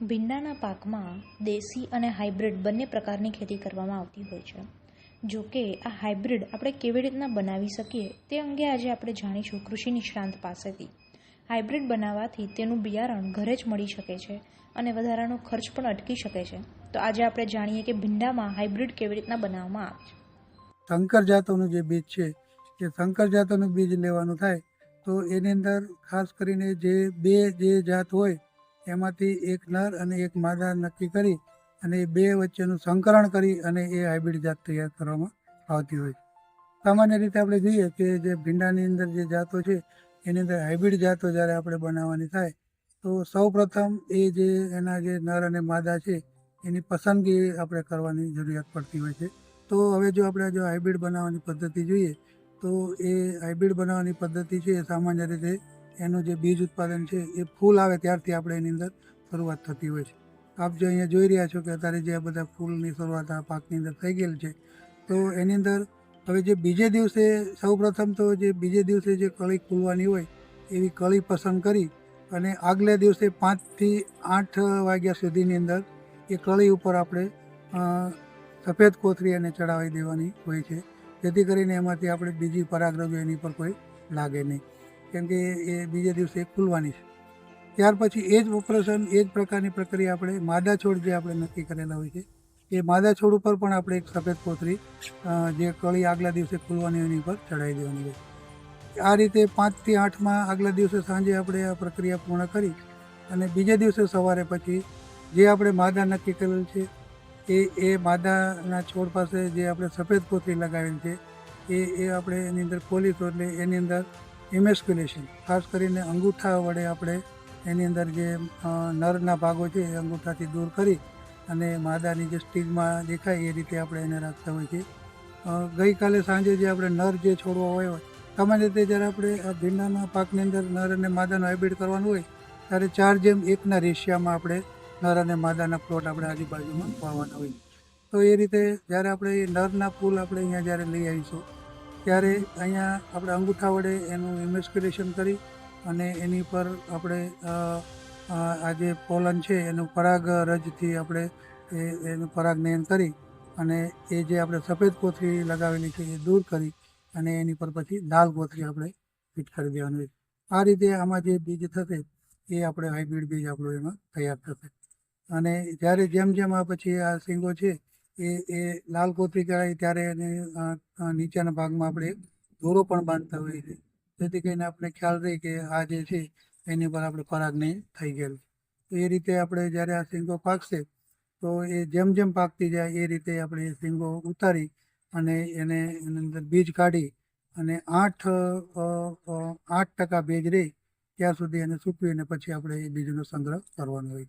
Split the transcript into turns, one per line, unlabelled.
ભીંડાના પાકમાં દેશી અને હાઇબ્રિડ બંને પ્રકારની ખેતી કરવામાં આવતી હોય છે. જો કે આ હાઇબ્રિડ આપણે કેવી રીતના બનાવી શકીએ તે અંગે આજે આપણે જાણીશું કૃષિ નિષ્ણાંત પાસેથી. હાઇબ્રિડ બનાવવાથી તેનું બિયારણ ઘરે જ મળી શકે છે અને વધારાનો ખર્ચ પણ અટકી શકે છે. તો આજે આપણે જાણીએ કે ભીંડામાં હાઇબ્રિડ કેવી રીતના બનાવવામાં આવે છે.
શંકર જાતોનું જે બીજ છે, એ શંકર જાતોનું બીજ લેવાનું થાય તો એની અંદર ખાસ કરીને જે બે જે જાત હોય એમાંથી એક નર અને એક માદા નક્કી કરી અને એ બે વચ્ચેનું સંકરણ કરી અને એ હાઇબ્રિડ જાત તૈયાર કરવામાં આવતી હોય. સામાન્ય રીતે આપણે જોઈએ કે જે ભીંડાની અંદર જે જાતો છે, એની અંદર હાઇબ્રિડ જાતો જ્યારે આપણે બનાવવાની થાય, તો સૌ પ્રથમ એ જે એના જે નર અને માદા છે, એની પસંદગી આપણે કરવાની જરૂરિયાત પડતી હોય છે. તો હવે જો આપણે જો હાઇબ્રિડ બનાવવાની પદ્ધતિ જોઈએ, તો એ હાઇબ્રિડ બનાવવાની પદ્ધતિ છે એ સામાન્ય રીતે એનું જે બીજ ઉત્પાદન છે, એ ફૂલ આવે ત્યારથી આપણે એની અંદર શરૂઆત થતી હોય છે. આપ જો અહીંયા જોઈ રહ્યા છો કે અત્યારે જે બધા ફૂલની શરૂઆત આ પાકની અંદર થઈ ગયેલ છે, તો એની અંદર હવે જે બીજે દિવસે સૌપ્રથમ તો જે બીજે દિવસે જે કળી ખુલવાની હોય, એવી કળી પસંદ કરી અને આગલે દિવસે પાંચથી આઠ વાગ્યા સુધીની અંદર એ કળી ઉપર આપણે સફેદ કોથરી એને ચડાવી દેવાની હોય છે. જેથી કરીને એમાંથી આપણે બીજી પરાગરજો એની પર કોઈ લાગે નહીં. કેમ કે એ બીજે દિવસે ખુલવાની છે. ત્યાર પછી એ જ ઓપરેશન, એ જ પ્રકારની પ્રક્રિયા આપણે માદા છોડ જે આપણે નક્કી કરેલા હોય છે, એ માદા છોડ ઉપર પણ આપણે એક સફેદ પોથરી જે કળી આગલા દિવસે ખુલવાની એની પર ચડાવી દેવાની હોય આ રીતે પાંચથી આઠમાં આગલા દિવસે સાંજે આપણે આ પ્રક્રિયા પૂર્ણ કરી અને બીજે દિવસે સવારે પછી જે આપણે માદા નક્કી કરેલ છે, એ એ માદાના છોડ પાસે જે આપણે સફેદ પોથરી લગાવેલ છે, એ એ આપણે એની અંદર ખોલીશું એટલે એની અંદર ઇમેસ્ક્યુલેશન. ખાસ કરીને અંગૂઠા વડે આપણે એની અંદર જે નરના ભાગો છે એ અંગૂઠાથી દૂર કરી અને માદાની જે સ્ટીગમાં દેખાય એ રીતે આપણે એને રાખતા હોઈએ છીએ. ગઈકાલે સાંજે જે આપણે નર જે છોડવા હોય હોય સામાન્ય રીતે જ્યારે આપણે ભીંડાના પાકની અંદર નર અને માદાનો હાઇબ્રિડ કરવાનું હોય, ત્યારે ચાર જેમ એકના રેશિયામાં આપણે નર અને માદાના પ્લોટ આપણે આજુબાજુમાં વાવવાના હોય. તો એ રીતે જ્યારે આપણે એ નરના ફૂલ આપણે અહીંયા જ્યારે લઈ આવીશું ત્યારે અહીંયા આપણે અંગૂઠા વડે એનું ઇન્વેસ્ટિગેશન કરી અને એની પર આપણે આ જે પોલન છે એનું પરાગ રજથી આપણે એ, એનું પરાગનયન કરી અને એ જે આપણે સફેદ કોથળી લગાવેલી છે એ દૂર કરી અને એની પર પછી લાલ કોથળી આપણે ફિટ કરી દેવાની. હોય આ રીતે આમાં જે બીજ થશે એ આપણે હાઇબ્રિડ બીજ આપણું એમાં તૈયાર થશે. અને જ્યારે જેમ જેમ આ પછી આ સિંગો છે એ એ લાલ કોથળી કરાય ત્યારે એને નીચેના ભાગમાં આપણે દોરો પણ બાંધતા હોઈએ છીએ. જેથી કરીને આપણે ખ્યાલ રહે કે આ જે છે એની પર આપણે પરાગને થઈ ગયેલું. તો એ રીતે આપણે જ્યારે આ શીંગો પાકશે, તો એ જેમ જેમ પાકતી જાય એ રીતે આપણે એ શીંગો ઉતારી અને એને એની અંદર બીજ કાઢી અને આઠ આઠ ટકા ભેજ રહે, ત્યાં સુધી એને સૂકવીને પછી આપણે એ બીજનો સંગ્રહ કરવાનો હોય.